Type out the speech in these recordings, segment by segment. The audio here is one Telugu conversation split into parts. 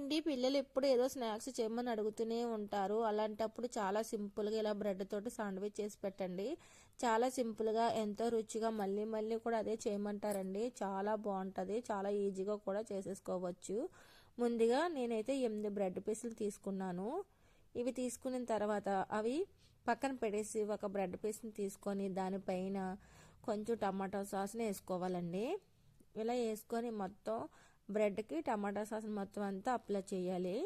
అండి. పిల్లలు ఎప్పుడు ఏదో స్నాక్స్ చేయమని అడుగుతూనే ఉంటారు. అలాంటప్పుడు చాలా సింపుల్గా ఇలా బ్రెడ్ తోటి శాండ్విచ్ చేసి పెట్టండి. చాలా సింపుల్గా ఎంతో రుచిగా మళ్ళీ మళ్ళీ కూడా అదే చేయమంటారండి. చాలా బాగుంటుంది చాలా ఈజీగా కూడా చేసేసుకోవచ్చు. ముందుగా నేనైతే ఎనిమిది బ్రెడ్ పీసులు తీసుకున్నాను. ఇవి తీసుకున్న తర్వాత అవి పక్కన పెట్టేసి ఒక బ్రెడ్ పీస్ని తీసుకొని దానిపైన కొంచెం టమాటో సాస్ని వేసుకోవాలండి. ఇలా వేసుకొని మొత్తం బ్రెడ్కి టమాటా సాస్ మొత్తం అంతా అప్లై చేయాలి.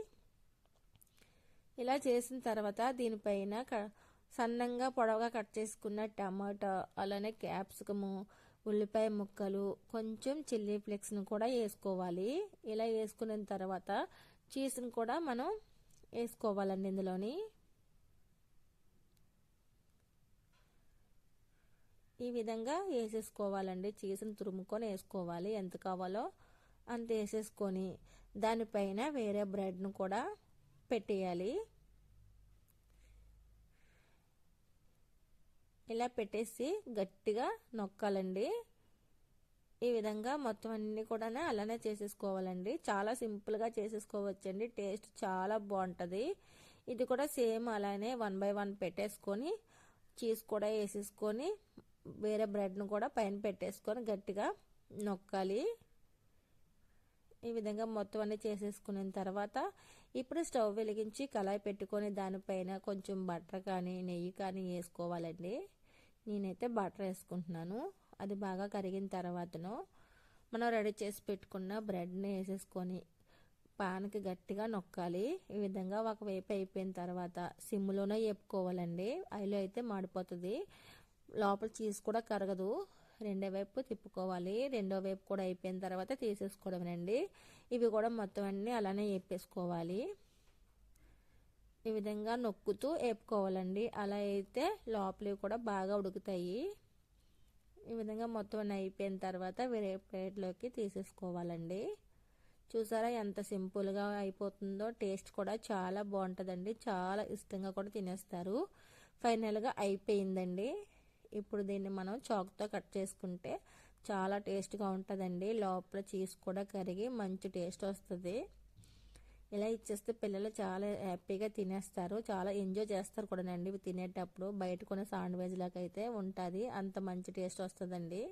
ఇలా చేసిన తర్వాత దీనిపైన సన్నంగా పొడవుగా కట్ చేసుకున్న టమాటా అలానే క్యాప్సికము ఉల్లిపాయ ముక్కలు కొంచెం చిల్లీ ఫ్లేక్స్ని కూడా వేసుకోవాలి. ఇలా వేసుకున్న తర్వాత చీజ్ని కూడా మనం వేసుకోవాలండి ఇందులోని. ఈ విధంగా వేసేసుకోవాలండి. చీజ్ని తురుముకొని వేసుకోవాలి. ఎంత కావాలో అంత వేసేసుకొని దానిపైన వేరే బ్రెడ్ను కూడా పెట్టేయాలి. ఇలా పెట్టేసి గట్టిగా నొక్కాలండి. ఈ విధంగా మొత్తం అన్ని కూడా అలానే చేసేసుకోవాలండి. చాలా సింపుల్గా చేసేసుకోవచ్చండి. టేస్ట్ చాలా బాగుంటుంది. ఇది కూడా సేమ్ అలానే వన్ బై వన్ పెట్టేసుకొని చీజ్ కూడా వేసేసుకొని వేరే బ్రెడ్ను కూడా పైన పెట్టేసుకొని గట్టిగా నొక్కాలి. ఈ విధంగా మొత్తం అన్ని చేసేసుకున్న తర్వాత ఇప్పుడు స్టవ్ వెలిగించి కళాయి పెట్టుకొని దానిపైన కొంచెం బటర్ కానీ నెయ్యి కానీ వేసుకోవాలండి. నేనైతే బటర్ వేసుకుంటున్నాను. అది బాగా కరిగిన తర్వాతను మనం రెడీ చేసి పెట్టుకున్న బ్రెడ్ని వేసేసుకొని పాన్కి గట్టిగా నొక్కాలి. ఈ విధంగా ఒకవైపు అయిపోయిన తర్వాత సిమ్లోనే వేపుకోవాలండి. అయిలో అయితే మాడిపోతుంది. లోపల చీజ్ కూడా కరగదు. రెండో వైపు తిప్పుకోవాలి. రెండో వైపు కూడా అయిపోయిన తర్వాత తీసేసుకోవడమేనండి. ఇవి కూడా మొత్తం అన్ని అలానే వేపేసుకోవాలి ఈ విధంగా నొక్కుతూ వేపుకోవాలండి అలా అయితే లోపలివి కూడా బాగా ఉడుకుతాయి. ఈ విధంగా మొత్తం అన్ని అయిపోయిన తర్వాత వేరే ప్లేట్లోకి తీసేసుకోవాలండి. చూసారా ఎంత సింపుల్గా అయిపోతుందో. టేస్ట్ కూడా చాలా బాగుంటుందండి. చాలా ఇష్టంగా కూడా తినేస్తారు. ఫైనల్గా అయిపోయిందండి. ఇప్పుడు దీన్ని మనం చాక్తో కట్ చేసుకుంటే చాలా టేస్ట్గా ఉంటుందండి. లోపల చీజ్ కూడా కరిగి మంచి టేస్ట్ వస్తుంది. ఇలా ఇచ్చేస్తే పిల్లలు చాలా హ్యాపీగా తినేస్తారు. చాలా ఎంజాయ్ చేస్తారు కూడానండి ఇవి తినేటప్పుడు. బయట కొన్ని శాండ్విచ్ లాగా అయితే ఉంటుంది. అంత మంచి టేస్ట్ వస్తుందండి.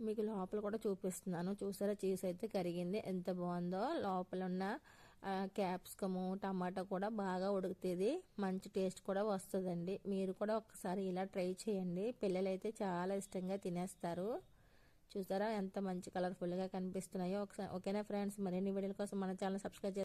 మీకు లోపల కూడా చూపిస్తున్నాను. చూసారా? చీజ్ అయితే కరిగింది. ఎంత బాగుందో. లోపల ఉన్న క్యాప్సికము టమాటా కూడా బాగా ఉడుకుతుంది. మంచి టేస్ట్ కూడా వస్తుందండి. మీరు కూడా ఒకసారి ఇలా ట్రై చేయండి. పిల్లలైతే చాలా ఇష్టంగా తినేస్తారు. చూసారా ఎంత మంచి కలర్ఫుల్గా కనిపిస్తున్నాయో. ఒకసారి ఓకేనా ఫ్రెండ్స్? మరిన్ని వీడియోల కోసం మన ఛానల్ సబ్స్క్రైబ్